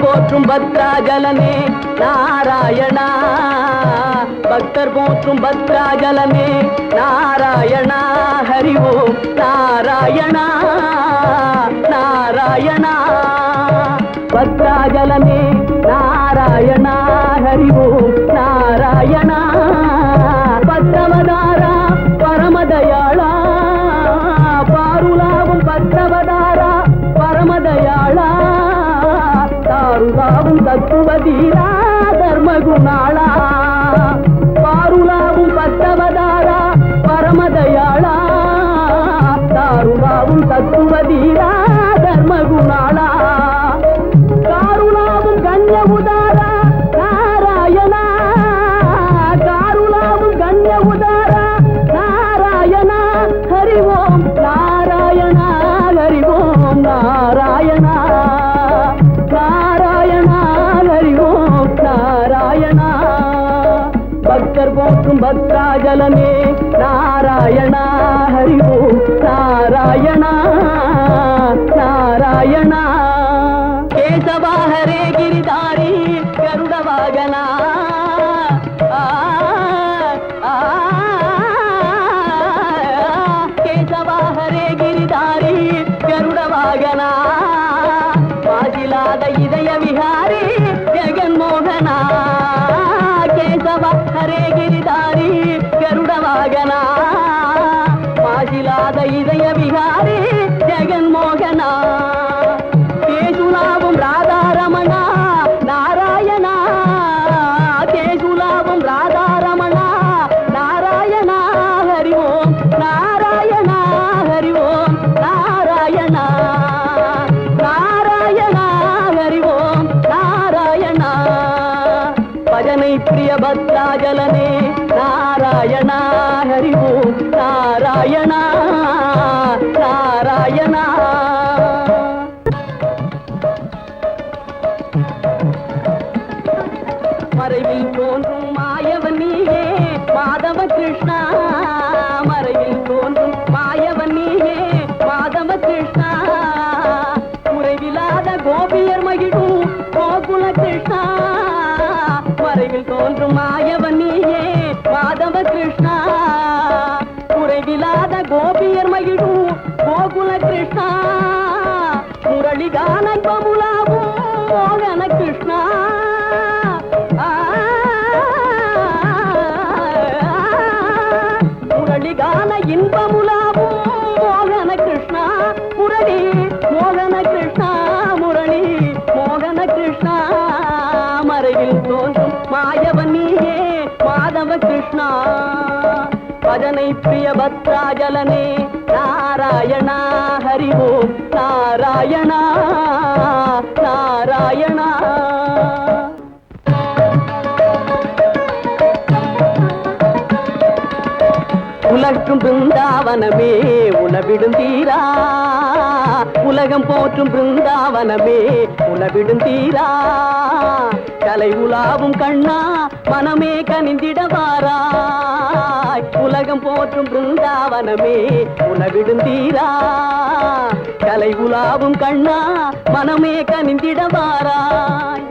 போற்றும் பத்ராஜலமே நாராயணா. பக்தர் போற்றும் பத்ராஜலமே நாராயணா. ஹரி ஓம் நாராயணா. நாராயணா. பத்ராஜலமே நாராயணா. ஹரி ஓம் நாராயணா. தாருலாவும் தத்துவதீரா தர்மகுணாளா. பாருலாவும் பத்தவதாரா பரமதயாளா. தாருலாவும் தத்துவதீரா பக்தர் போற்றும் பக்தாஜலமே நாராயணா ஹரி ஓம் நாராயணா நாராயணா கேசவா ஹரே கிரிதாரி கருட வாகனா பிகாரி ஜெகன் மோகனா கேசுலாவும் ராதாரமணா நாராயணா. கேசுலாவும் ராதாரமணா நாராயணா ஹரிவோம் நாராயணா ஹரிவோம் நாராயணா. நாராயணா ஹரிவோம் நாராயணா. பஜனை பிரிய பத்ராஜலனே மறைவில் தோன்றும் மாயவன் நீயே. மாதவ கிருஷ்ணா மறைவில் தோன்றும் மாயவன் நீயே. மாதவ கிருஷ்ணா குறைவில்லாத கோபியர் மகிழும் கோகுல கிருஷ்ணா. மறைவில் தோன்றும் மாயவன் நீயே. மாதவ கிருஷ்ணா குறைவில்லாத கோபியர் மகிழும் கோகுல கிருஷ்ணா. முரளிகான பமுலாவும் மோகன கிருஷ்ணா. மோகன இன்பமுலாவும் மோகன கிருஷ்ணா முரளி மோகன கிருஷ்ணா முரளி மோகன கிருஷ்ணா மறைவில் தோன்றும் மாயவன் நீயே மாதவ கிருஷ்ணா. பஜனை பிரிய பத்ராஜலனே நாராயணா ஹரிவோம் நாராயணா நாராயணா. உலகும் பிருந்தாவனமே உலவிடும் தீரா. உலகம் போற்றும் பிருந்தாவனமே உலவிடும் தீரா. கலை உலாவும் கண்ணா மனமே கனிந்திடவாராய் உலகம் போற்றும் பிருந்தாவனமே உலவிடும் தீரா. கலை உலாவும் கண்ணா மனமே கனிந்திடவாராய்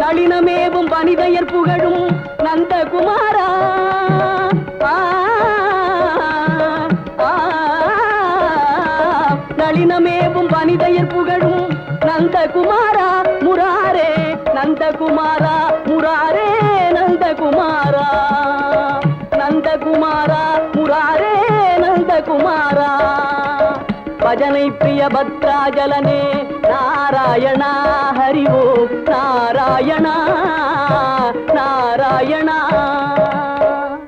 நளினமேவும் பனிதையர் புகழும் நந்தகுமாரா. நளினமேவும் வனிதையர் புகழும் நந்தகுமாரா முராரே நந்தகுமாரா முராரே நந்தகுமாரா. நந்தகுமாரா முராரே நந்தகுமாரா. பஜனை பிரிய பத்ராஜலனே நாராயணா ஹரிவோ நாராயணா நாராயணா.